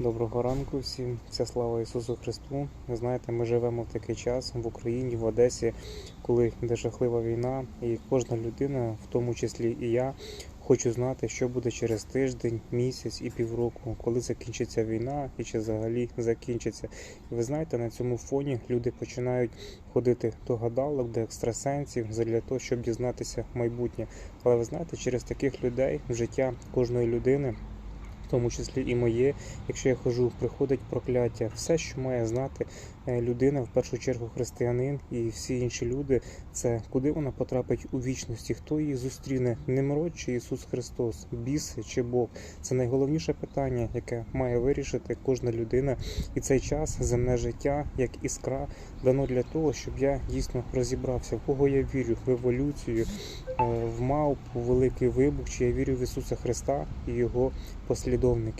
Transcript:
Доброго ранку всім, вся слава Ісусу Христу. Ви знаєте, ми живемо в такий час в Україні, в Одесі, коли йде жахлива війна, і кожна людина, в тому числі і я, хочу знати, що буде через тиждень, місяць і півроку, коли закінчиться війна і чи взагалі закінчиться. І ви знаєте, на цьому фоні люди починають ходити до гадалок, до екстрасенсів для того, щоб дізнатися майбутнє. Але ви знаєте, через таких людей в життя кожної людини. Тому числі і моє, якщо я хожу, приходить прокляття. Все, що має знати е, людина, в першу чергу християнин і всі інші люди, це куди вона потрапить у вічності, хто її зустріне, Немрод чи Ісус Христос, біс чи Бог. Це найголовніше питання, яке має вирішити кожна людина. І цей час, земне життя, як іскра, дано для того, щоб я дійсно розібрався, в кого я вірю, в еволюцію, е, в мавпу, великий вибух, чи я вірю в Ісуса Христа і Його послідовників.